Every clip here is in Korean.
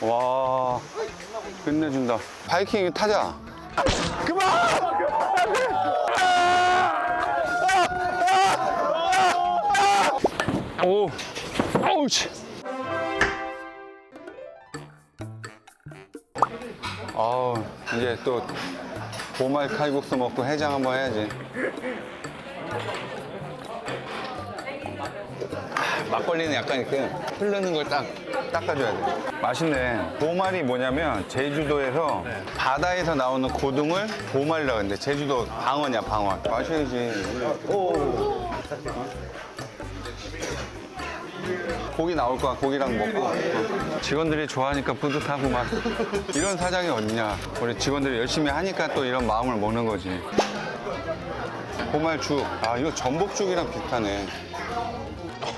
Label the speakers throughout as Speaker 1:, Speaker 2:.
Speaker 1: 와, 끝내준다. 바이킹 타자. 그만! 오, 아우, 씨. 아우, 이제 또 보말 칼국수 먹고 해장 한번 해야지. 막걸리는 약간 이렇게 흐르는 걸 딱 닦아줘야 돼. 맛있네. 보말이 뭐냐면 제주도에서 바다에서 나오는 고등을 보말이라 그러는데 제주도 방어냐 방어. 마셔야지. 오. 고기 나올 거야. 고기랑 먹고. 어. 직원들이 좋아하니까 뿌듯하고 막 이런 사장이 어딨냐. 우리 직원들이 열심히 하니까 또 이런 마음을 먹는 거지. 보말죽. 아 이거 전복죽이랑 비슷하네.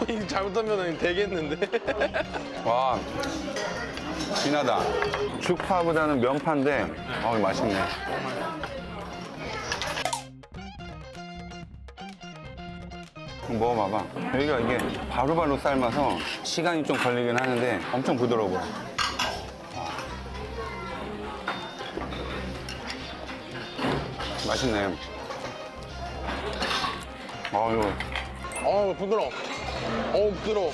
Speaker 2: 이거 잘못하면 되겠는데?
Speaker 1: 와 진하다. 죽파보다는 면파인데 어 맛있네. 먹어봐봐. 여기가 이게 바로바로 삶아서 시간이 좀 걸리긴 하는데 엄청 부드러워 맛있네. 어 이거.
Speaker 2: 어우 부드러워 어우 부드러워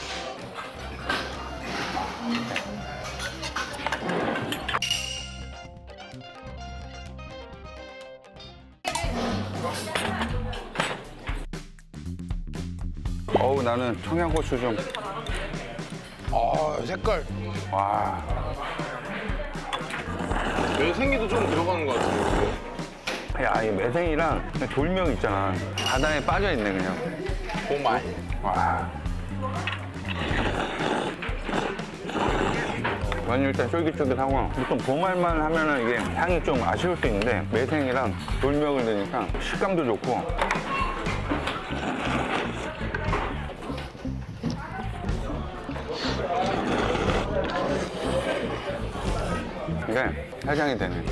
Speaker 1: 어우 나는 청양고추 좀
Speaker 2: 아 색깔
Speaker 1: 와.
Speaker 2: 매생이도 좀 들어가는 것 같은데
Speaker 1: 야, 이 매생이랑 돌명 있잖아. 바다에 빠져 있네, 그냥.
Speaker 2: 보말
Speaker 1: 와. 완전 일단 쫄깃쫄깃하고 보통 보말만 하면은 이게 향이 좀 아쉬울 수 있는데 매생이랑 돌명을 넣으니까 식감도 좋고 이게 해장이 되네.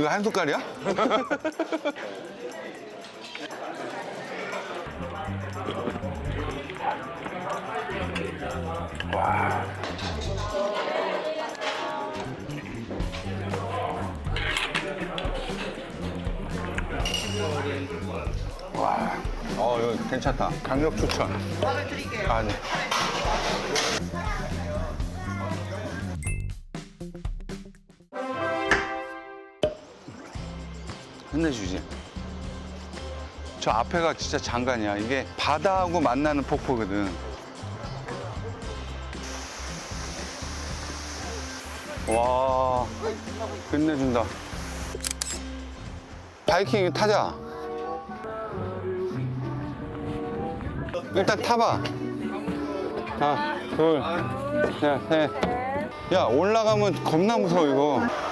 Speaker 1: 이거 한 숟갈이야? 와. 와. 어, 이거 괜찮다. 강력 추천. 아, 네. 끝내주지. 저 앞에가 진짜 장관이야. 이게 바다하고 만나는 폭포거든. 와, 끝내준다. 바이킹 타자. 일단 타봐. 하나, 둘, 셋, 셋. 야, 올라가면 겁나 무서워, 이거.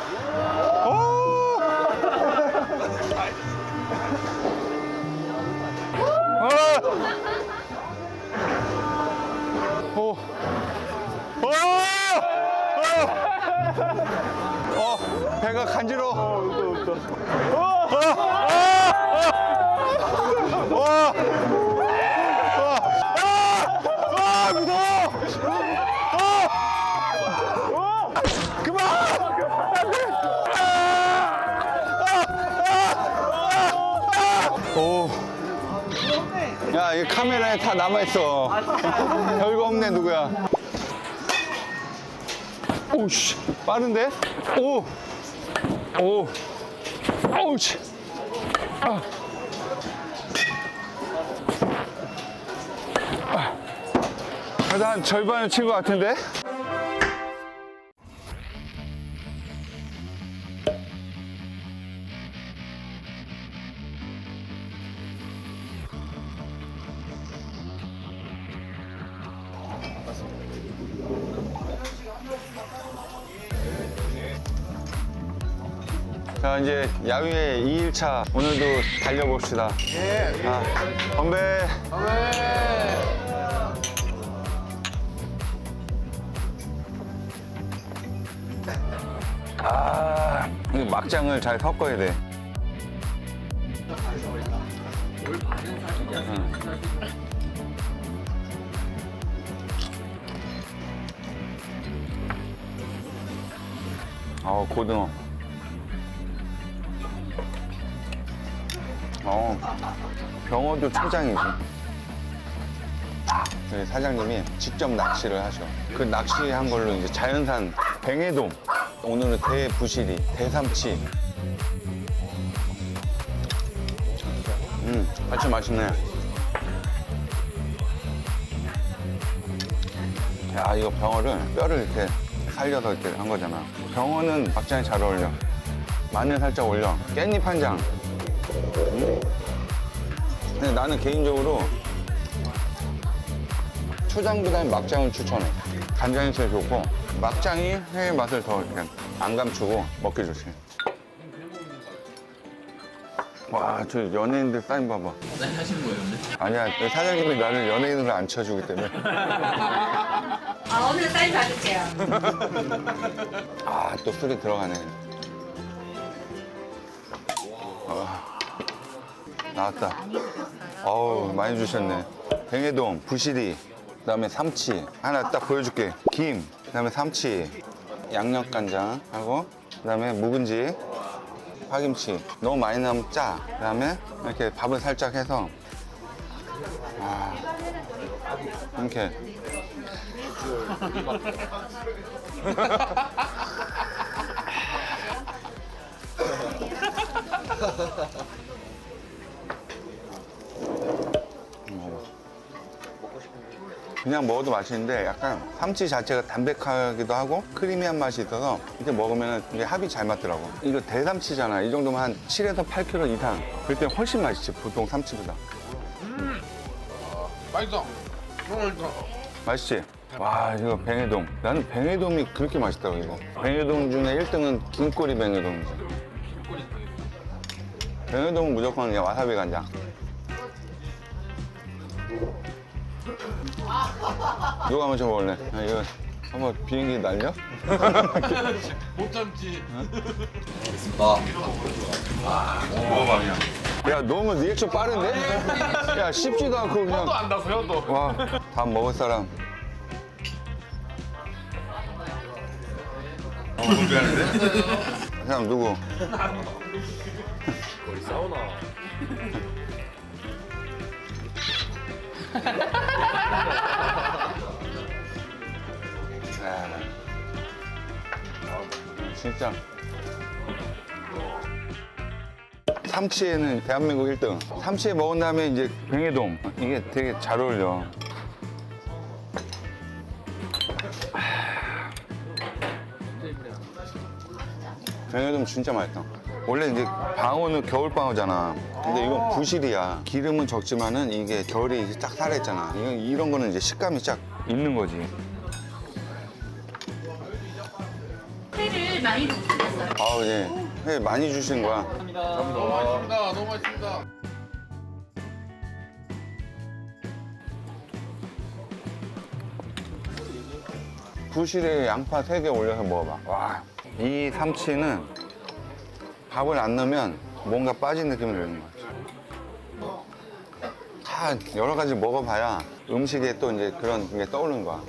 Speaker 1: 어! 어! 배가 간지러워. 어! 어! 어! 와! 와! 아! 아! 무서워! 어! 그만! 오. 야, 이 카메라에 다 남아있어. 별거 없네, 누구야. 오, 씨. 빠른데? 오. 오. 오우, 씨. 아. 아. 그래도 한 절반은 친것 같은데? 자, 이제 야유회 2일차 오늘도 달려봅시다.
Speaker 2: 예
Speaker 1: 아, 건배. 아, 이 막장을 잘 섞어야 돼. 어, 고등어. 어, 병어도 초장이지. 저희 사장님이 직접 낚시를 하셔. 그 낚시한 걸로 이제 자연산 뱅에돔. 오늘은 대부시리, 대삼치. 음, 아주 맛있네. 야, 이거 병어를 뼈를 이렇게 살려서 이렇게 한 거잖아. 병어는 막장에 잘 어울려. 마늘 살짝 올려. 깻잎 한 장. 음. 근데 나는 개인적으로 초장보다는 막장을 추천해. 간장이 제일 좋고 막장이 회의 맛을 더 이렇게 안 감추고 먹기 좋지. 와, 저 연예인들 사인 봐봐.
Speaker 3: 사인 하시는 거예요, 근데?
Speaker 1: 아니야, 사장님이 나를 연예인으로 안 쳐주기 때문에.
Speaker 4: 아, 오늘 사인 받을게요.
Speaker 1: 아, 또 술이 들어가네. 아, 나왔다. 어우, 많이 주셨네. 뱅에돔, 부시리, 그 다음에 삼치. 하나 딱 보여줄게. 김, 그 다음에 삼치, 양념간장 하고, 그 다음에 묵은지, 파김치. 너무 많이 나면 짜. 그 다음에 이렇게 밥을 살짝 해서, 아, 이렇게. 그냥 먹어도 맛있는데 약간 삼치 자체가 담백하기도 하고 크리미한 맛이 있어서 이렇게 먹으면 이게 합이 잘 맞더라고. 이거 대삼치잖아. 이 정도면 한 7에서 8kg 이상. 그때 훨씬 맛있지. 보통 삼치보다.
Speaker 2: 맛있어. 너무 맛있어.
Speaker 1: 맛있지? 와, 이거 뱅에돔. 나는 뱅에돔이 그렇게 맛있다고, 이거. 뱅에돔 중에 1등은 긴꼬리 뱅에돔이지. 뱅에돔은 무조건 그냥 와사비 간장. 누가 먼저 먹을래? 아, 이거 한번 비행기 날려?
Speaker 2: 못 참지.
Speaker 1: 야, 너무 리액션 빠른데? 야, 씹지도 않고 그냥.
Speaker 2: 또 안다고요, 또.
Speaker 1: 와, 다 먹을 사람. 어? 그 사람 누구? 진짜. 삼치에는 대한민국 1등. 삼치에 먹은 다음에 이제 뱅에돔. 이게 되게 잘 어울려. 뱅에돔 진짜 맛있다. 원래 이제 방어는 겨울 방어잖아. 근데 이건 부실이야. 기름은 적지만은 이게 결이 쫙 살아있잖아. 이건 이런 거는 이제 식감이 쫙 있는 거지.
Speaker 4: 회를 많이 드셨어요?
Speaker 1: 아우 예. 회 많이 주신 거야.
Speaker 2: 너무 맛있습니다. 너무 맛있습니다.
Speaker 1: 부실에 양파 3개 올려서 먹어봐. 와, 이 삼치는 밥을 안 넣으면 뭔가 빠진 느낌이 드는 거야. 다 여러 가지 먹어봐야 음식에 또 이제 그런 게 떠오르는 거야.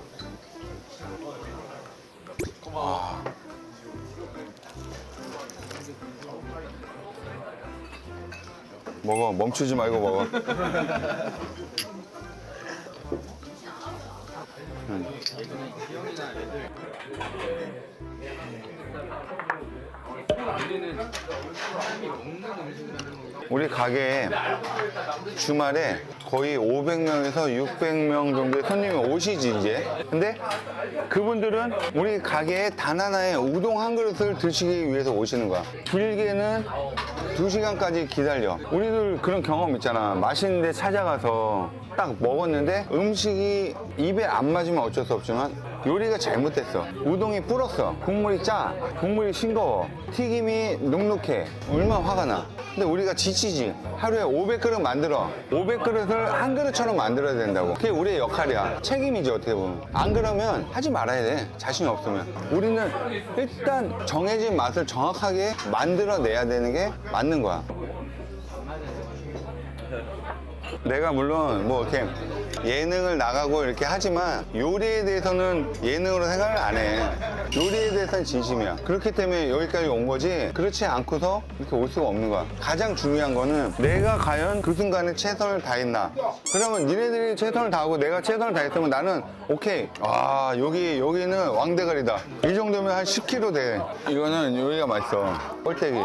Speaker 1: 먹어, 멈추지 말고 먹어. 우리 가게에 주말에 거의 500명에서 600명 정도의 손님이 오시지 이제. 근데 그분들은 우리 가게에 단 하나의 우동 한 그릇을 드시기 위해서 오시는 거야. 불게는 2시간까지 기다려. 우리들 그런 경험 있잖아. 맛있는 데 찾아가서 딱 먹었는데 음식이 입에 안 맞으면 어쩔 수 없지만 요리가 잘못됐어. 우동이 불었어. 국물이 짜. 국물이 싱거워. 튀김이 눅눅해. 얼마나 화가 나. 근데 우리가 지치지. 하루에 500그릇 만들어. 500그릇을 한 그릇처럼 만들어야 된다고. 그게 우리의 역할이야. 책임이지, 어떻게 보면. 안 그러면 하지 말아야 돼. 자신이 없으면. 우리는 일단 정해진 맛을 정확하게 만들어내야 되는 게 맞는 거야. 내가 물론 뭐 이렇게 예능을 나가고 이렇게 하지만 요리에 대해서는 예능으로 생각을 안 해. 요리에 대해서는 진심이야. 그렇기 때문에 여기까지 온 거지. 그렇지 않고서 이렇게 올 수가 없는 거야. 가장 중요한 거는 내가 과연 그 순간에 최선을 다했나. 그러면 니네들이 최선을 다하고 내가 최선을 다했으면 나는 오케이. 아, 여기, 여기는 왕대가리다. 이 정도면 한 10kg 돼. 이거는 여기가 맛있어. 꼴대기.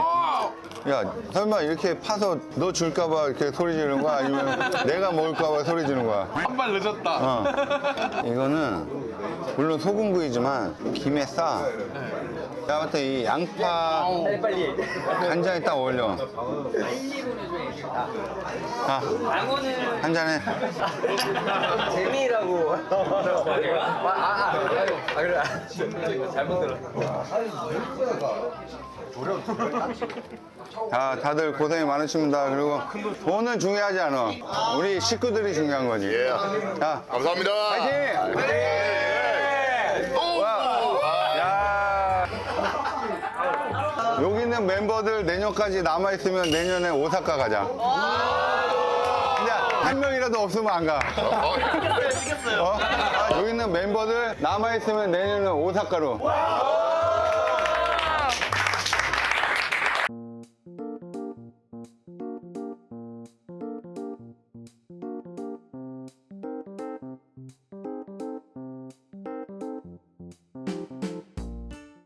Speaker 1: 야, 설마 이렇게 파서 너 줄까봐 이렇게 소리 지르는 거야? 아니면 내가 먹을까봐 소리 지르는 거야?
Speaker 2: 한 발 늦었다.
Speaker 1: 어. 이거는 물론 소금구이지만 김에 싸. 때이 양파 간장에 딱 어울려. 아, 한 잔해.
Speaker 3: 재미라고. 아, 아, 아, 아, 그래. 잘못 들었어.
Speaker 1: 자, 다들 고생이 많으십니다. 그리고 돈은 중요하지 않아. 우리 식구들이 중요한 거지. 자,
Speaker 5: 감사합니다.
Speaker 1: 파이팅! 와, 야. 여기 있는 멤버들 내년까지 남아있으면 내년에 오사카 가자. 근데 한 명이라도 없으면 안 가. 어? 아, 여기 있는 멤버들 남아있으면 내년에 오사카로.